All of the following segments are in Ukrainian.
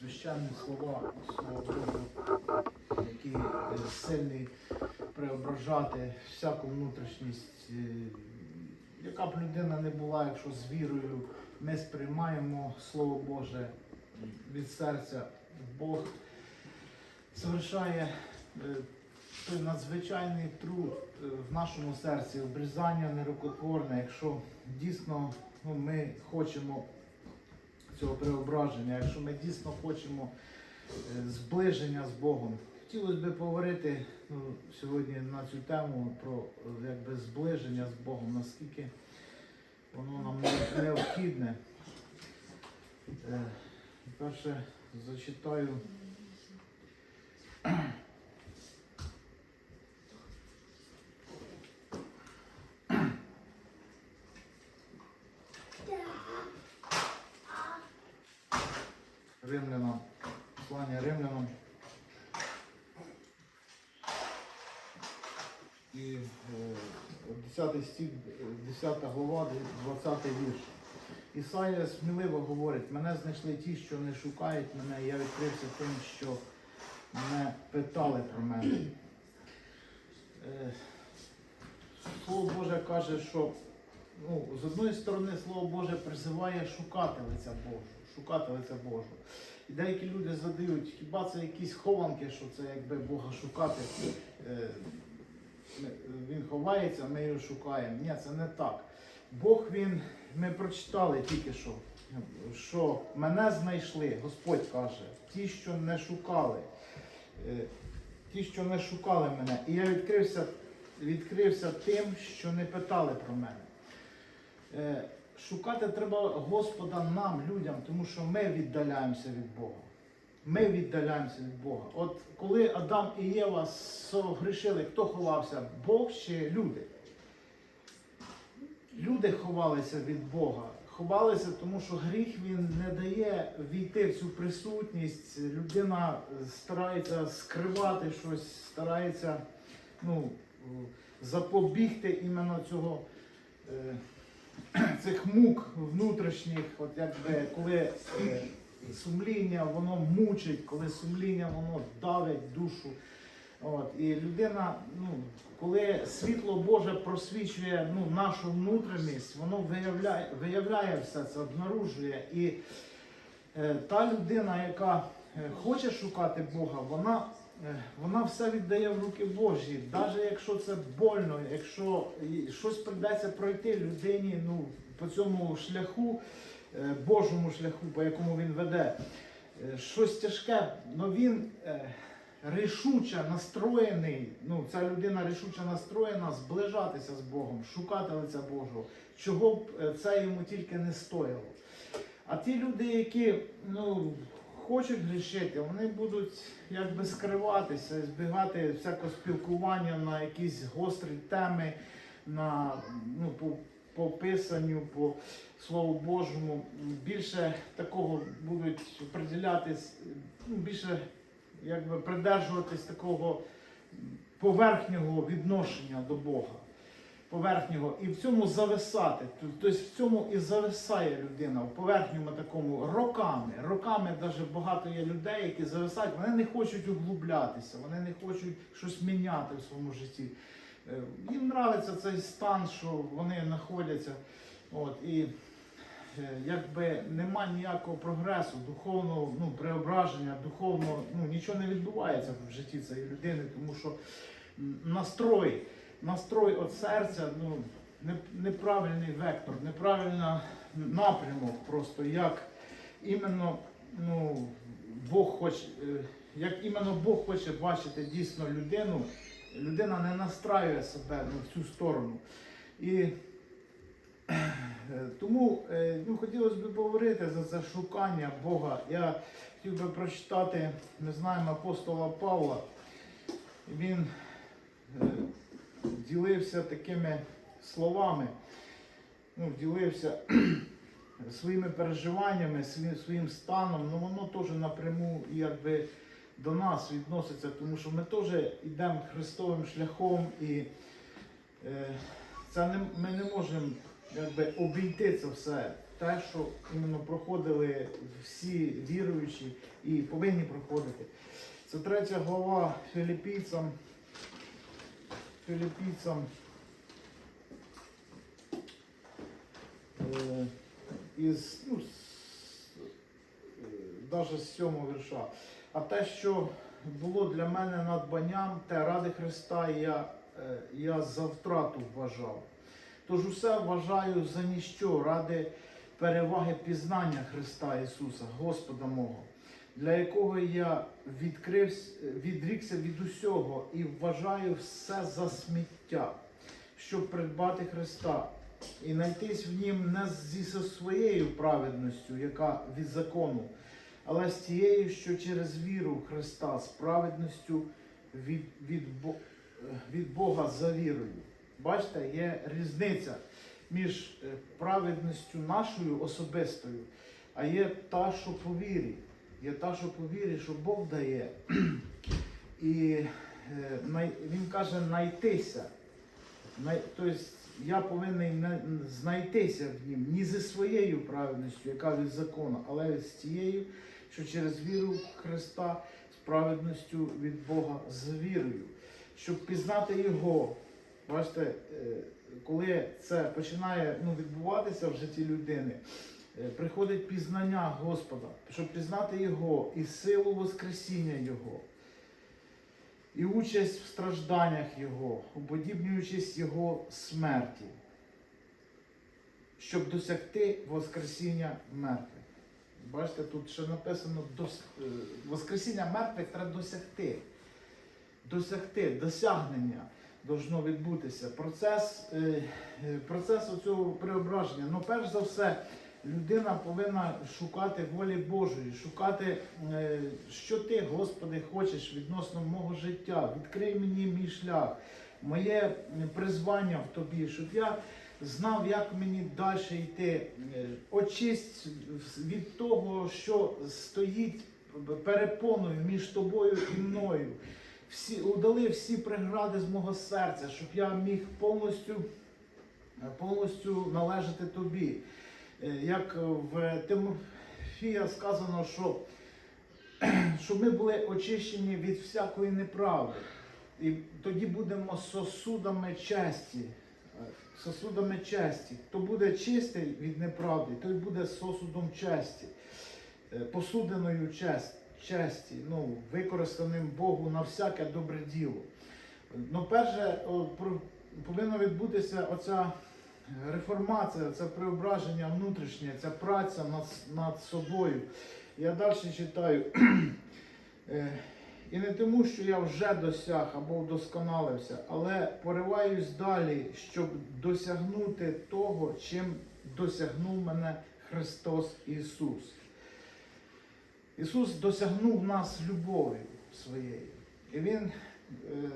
священні слова Слова Божого, які е, сильні преображати всяку внутрішність, е, яка б людина не була, якщо з вірою ми сприймаємо Слово Боже від серця, Бог совершає е, той надзвичайний труд в нашому серці, обрізання нерукотворне, якщо дійсно ну, ми хочемо цього преображення, якщо ми дійсно хочемо е, зближення з Богом. Хотілося б поговорити ну, сьогодні на цю тему про якби, зближення з Богом, наскільки воно нам необхідне. Е, Перше зачитаю. Римлянам, послання римлянам. І е, 10 стих, е, 10 глава, 20 вірш. Ісая сміливо говорить, мене знайшли ті, що не шукають мене, я відкрився тим, що мене питали про мене. Е, Слово Боже каже, що ну, з одної сторони Слово Боже призиває шукати лиця Божого, шукати лиця Божого. І деякі люди задають, хіба це якісь хованки, що це якби Бога шукати. Е, Він ховається, ми його шукаємо. Ні, це не так. Бог він, ми прочитали тільки що, що мене знайшли, Господь каже, ті, що не шукали, е, ті, що не шукали мене. І я відкрився, відкрився тим, що не питали про мене. Е, Шукати треба Господа нам, людям, тому що ми віддаляємося від Бога. Ми віддаляємося від Бога. От коли Адам і Єва согрішили, хто ховався? Бог чи люди? Люди ховалися від Бога. Ховалися, тому що гріх він не дає війти в цю присутність. Людина старається скривати щось, старається ну, запобігти іменно цього. цих мук внутрішніх, от якби коли е, сумління воно мучить, коли сумління воно давить душу. От, і людина, ну, коли світло Боже просвічує ну, нашу внутрішність, воно виявляє, виявляє все це, обнаружує. І е, та людина, яка е, хоче шукати Бога, вона, вона все віддає в руки Божі. Навіть якщо це больно, якщо щось прийдеться пройти людині ну, по цьому шляху, е, Божому шляху, по якому він веде, е, щось тяжке, але він е, рішуче настроєний, ну, ця людина рішуче настроєна зближатися з Богом, шукати лиця Божого, чого б е, це йому тільки не стояло. А ті люди, які ну, хочуть грішити, вони будуть якби скриватися, збігати всякого спілкування на якісь гострі теми, на, ну, по, по писанню, по Слову Божому. Більше такого будуть приділятись, ну, більше якби придержуватись такого поверхнього відношення до Бога поверхнього і в цьому зависати. Тобто в цьому і зависає людина в поверхньому такому роками. Роками навіть багато є людей, які зависають, вони не хочуть углублятися, вони не хочуть щось міняти в своєму житті. Е, Їм нравиться цей стан, що вони знаходяться. От, і е, якби нема ніякого прогресу, духовного ну, преображення, духовного, ну, нічого не відбувається в житті цієї людини, тому що настрой настрой від серця, ну, неправильний вектор, неправильний напрямок просто, як іменно ну, Бог хоче, е, як іменно Бог хоче бачити дійсно людину, людина не настраює себе ну, в цю сторону. І е, тому е, ну, хотілося б поговорити за це шукання Бога. Я хотів би прочитати, ми знаємо апостола Павла. Він ділився такими словами, ну, ділився своїми переживаннями, своїм, своїм станом, ну воно теж напряму якби до нас відноситься, тому що ми теж йдемо Христовим шляхом і е, це не, ми не можемо якби, обійти це все. те, що іменно проходили всі віруючі і повинні проходити. Це третя глава філіпійцям. Філіпійцям. Е, із, ну, е, даже з сьомого вірша. А те, що було для мене надбанням, те ради Христа я, е, я за втрату вважав. Тож усе вважаю за ніщо ради переваги пізнання Христа Ісуса, Господа мого, для якого я відкрився, відрікся від усього і вважаю все за сміття, щоб придбати Христа і найтись в нім не зі своєю праведністю, яка від закону, але з тією, що через віру Христа, з праведністю від, від, від Бога за вірою. Бачите, є різниця між е, праведністю нашою особистою, а є та, що по вірі. Є та, що по вірі, що Бог дає. І е, він каже найтися. Тобто я повинен знайтися в нім не зі своєю праведністю, яка від закону, але з тією, що через віру Христа, з праведністю від Бога, з вірою, щоб пізнати Його. Бачите, е, коли це починає ну, відбуватися в житті людини, приходить пізнання Господа, щоб пізнати Його і силу Воскресіння Його і участь в стражданнях Його, уподібнюючись Його смерті, щоб досягти Воскресіння мертвих. Бачите, тут ще написано дос... е, Воскресіння мертвих треба досягти. Досягти, досягнення должно відбутися. Процес, е, е, процес цього преображення. Ну, перш за все, людина повинна шукати волі Божої, шукати, е, що ти, Господи, хочеш відносно мого життя. Відкрий мені мій шлях, моє призвання в тобі, щоб я знав, як мені далі йти. Е, Очисть від того, що стоїть перепоною між тобою і мною. Всі, удали всі прегради з мого серця, щоб я міг повністю, повністю належати тобі. Е, Як в Тимофія сказано, що, щоб ми були очищені від всякої неправди. І тоді будемо сосудами честі. Е, Сосудами честі. Хто буде чистий від неправди, той буде сосудом честі, е, посудиною честі, ну, використаним Богу на всяке добре діло. Ну, перше, повинна відбутися оця реформація, це преображення внутрішнє, ця праця над, над собою. Я далі читаю. Е, І не тому, що я вже досяг або вдосконалився, але пориваюсь далі, щоб досягнути того, чим досягнув мене Христос Ісус. Ісус досягнув нас любов'ю своєю. І Він е,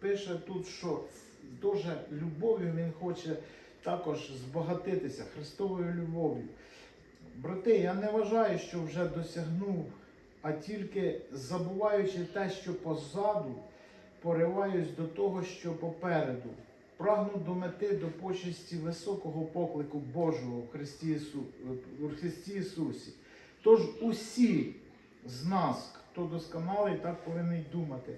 пише тут, що дуже любов'ю Він хоче також збагатитися Христовою любов'ю. Брати, я не вважаю, що вже досягнув, а тільки забуваючи те, що позаду, пориваюсь до того, що попереду. Прагну до мети, до почесті високого поклику Божого в Христі, Ісусі. Тож усі з нас, хто досконалий, так повинен думати.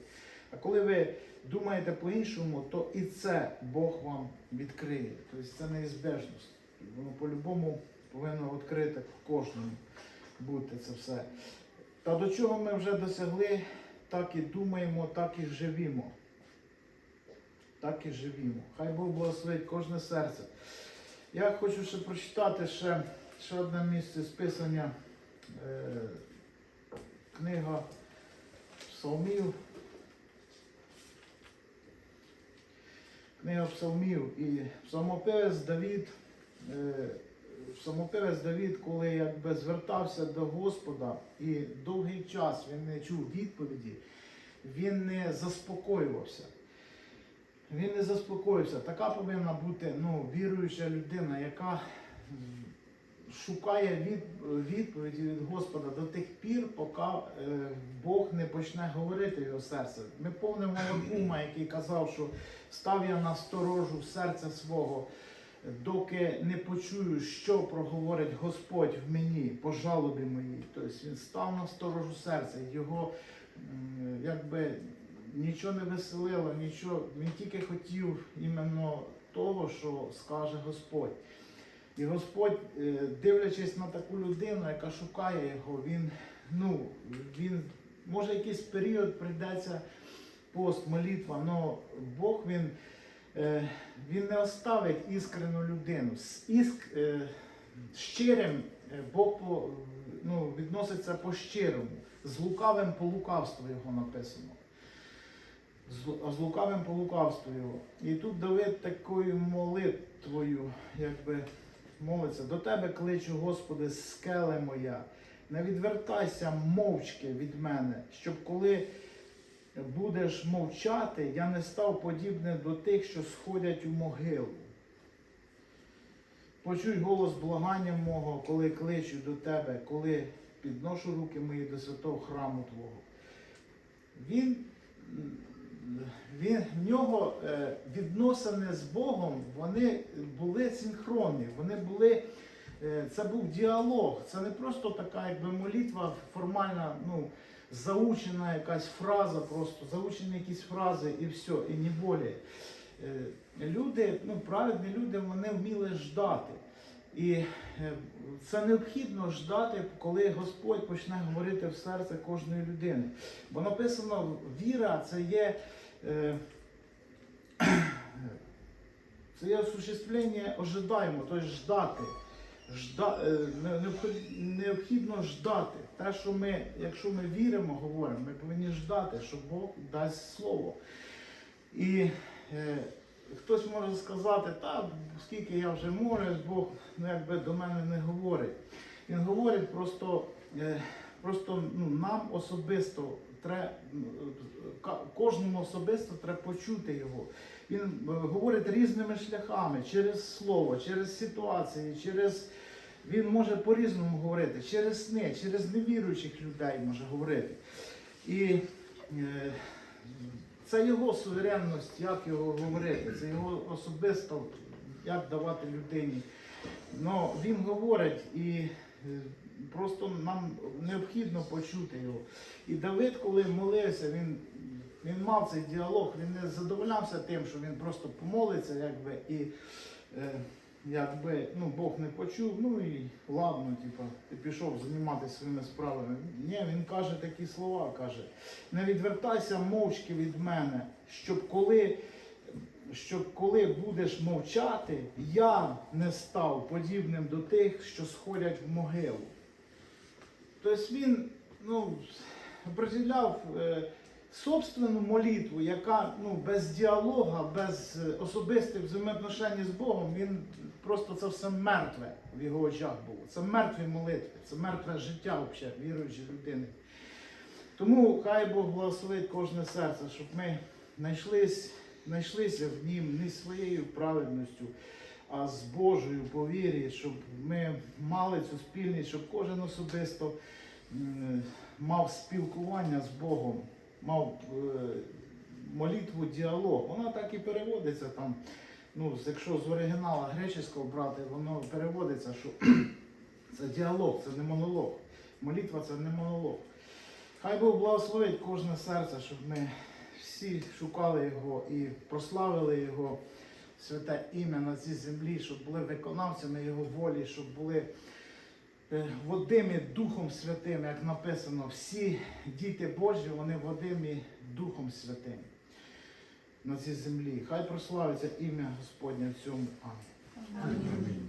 А коли ви думаєте по-іншому, то і це Бог вам відкриє. Тобто це неізбежність. Воно по-любому повинно відкрити кожному бути це все. Та до чого ми вже досягли, так і думаємо, так і живімо. Так і живімо. Хай Бог благословить кожне серце. Я хочу ще прочитати ще, ще одне місце з Писання. Е, книга Псалмів. Книга Псалмів і псалмопевець Давід, е, псалмопевець Давід, коли якби звертався до Господа і довгий час він не чув відповіді, він не заспокоювався. Він не заспокоївся. Така повинна бути ну, віруюча людина, яка шукає від, відповіді від Господа до тих пір, поки е, Бог не почне говорити його серце. Ми помнимо Вакума, який казав, що став я на сторожу серця свого, доки не почую, що проговорить Господь в мені по жалобі моїй. Тобто він став на сторожу серця, його якби нічого не веселило, нічого, він тільки хотів іменно того, що скаже Господь. І Господь, е, дивлячись на таку людину, яка шукає його, він, ну, він може якийсь період прийдеться пост, молитва, але Бог він, е, він не оставить іскрену людину. З іск, е, щирим Бог по, ну, відноситься по щирому, з лукавим по лукавству його написано. З лукавим по лукавству його. І тут Давид такою молитвою, якби молиться, до тебе кличу, Господи, скеле моя, не відвертайся мовчки від мене, щоб коли будеш мовчати, я не став подібним до тих, що сходять у могилу. Почуй голос благання мого, коли кличу до тебе, коли підношу руки мої до святого храму Твого. Він, він в нього е, відносини з Богом, вони були синхронні, вони були. е, Це був діалог, це не просто така якби молитва формальна, ну, заучена якась фраза, просто заучені якісь фрази і все, і не болі. Е, Люди, ну, праведні люди, вони вміли ждати. І е, це необхідно ждати, коли Господь почне говорити в серце кожної людини. Бо написано, віра це є. е, Це є осуществлення ожидаємо, тобто ждати. Жда, е, не- необхід- необхідно ждати. Те, що ми, якщо ми віримо, говоримо, ми повинні ждати, що Бог дасть слово. І хтось може сказати, та скільки я вже молюсь, Бог ну, якби до мене не говорить. Він говорить просто, е, просто ну, нам особисто треба, кожному особисто треба почути його. Він е, говорить різними шляхами, через слово, через ситуації, через. Він може по-різному говорити, через сни, через невіруючих людей може говорити. І е, це його суверенність, як його говорити, це його особисто, як давати людині. Но він говорить і е, просто нам необхідно почути його. І Давид, коли молився, він, він мав цей діалог, він не задоволявся тим, що він просто помолиться, якби, і е, якби ну, Бог не почув, ну і ладно, типа, ти пішов займатися своїми справами. Ні, він каже такі слова, каже, не відвертайся мовчки від мене, щоб коли, щоб коли будеш мовчати, я не став подібним до тих, що сходять в могилу. Тобто він ну, определяв е, собственну молитву, яка ну, без діалога, без е, особистих взаємоотношень з Богом, він просто це все мертве в його очах було. Це мертві молитви, це мертве життя взагалі, віруючої людини. Тому хай Бог благословить кожне серце, щоб ми знайшлись, знайшлися в нім не своєю праведністю, а з Божою повір'ю, щоб ми мали цю спільність, щоб кожен особисто мав спілкування з Богом, мав е, молитву, діалог. Вона так і переводиться там. Ну, якщо з оригінала греческого брати, воно переводиться, що це діалог, це не монолог. Молитва це не монолог. Хай Бог благословить кожне серце, щоб ми всі шукали Його і прославили Його святе ім'я на цій землі, щоб були виконавцями Його волі, щоб були Е, водимі Духом Святим, як написано, всі діти Божі, вони водимі Духом Святим на цій землі. Хай прославиться ім'я Господнє в цьому. Амінь.